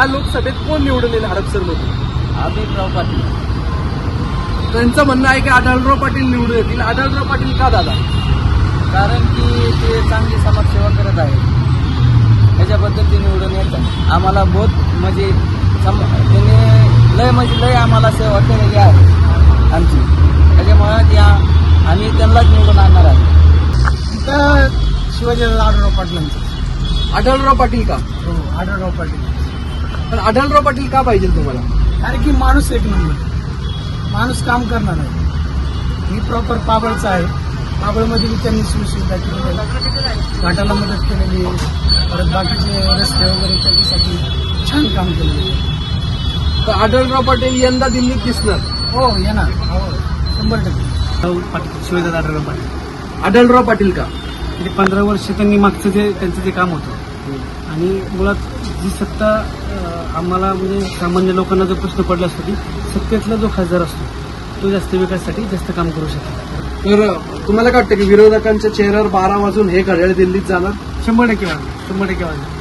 या लोकसभेत कोण निवडून येईल हडपसरमधून आदित्यराव पाटील. त्यांचं म्हणणं आहे की आढळराव पाटील निवडून येतील. आढळराव पाटील का दादा? कारण की ते चांगली समाजसेवा करत आहेत. त्याच्याबद्दल ते निवडून येतात आम्हाला बहुत म्हणजे सम त्याने लय म्हणजे लय आम्हाला सेवा केलेली आहे आमची. त्याच्यामुळे त्या आम्ही त्यांनाच निवडून आणणार आहे. तर शिवाजी आढळराव पाटलांचं. आढळराव पाटील का? हो आढळराव पाटील. पण आढळराव पाटील का पाहिजे तुम्हाला? कारण की माणूस एक नंबर माणूस काम करणार आहे. मी प्रॉपर पाबळचा आहे. पाबळमध्ये बी त्यांनी सुविधा आहे घाटाला मदत केलेली आहे. परत बाकीचे रस्ते वगैरे त्याच्यासाठी छान काम केलेलं आहे. तर आढळराव पाटील यंदा दिल्लीत दिसणार. हो येणार. हो शंभर टक्के. पाटील शिवाजी आढळराव पाटील. आढळराव पाटील का? पंधरा वर्ष त्यांनी मागचं जे त्यांचं जे काम होतं. आणि मुळात जी सत्ता आम्हाला म्हणजे सामान्य लोकांना जो प्रश्न पडला असतो की सत्तेतला जो खासदार असतो तो जास्त विकासासाठी जास्त काम करू शकतो. तर तुम्हाला काय वाटतं की विरोधकांच्या चेहऱ्यावर बारा वाजून हे घड्याळ दिल्लीत जाणार? शंभर टक्के वाढलं शंभर टक्के वाढलं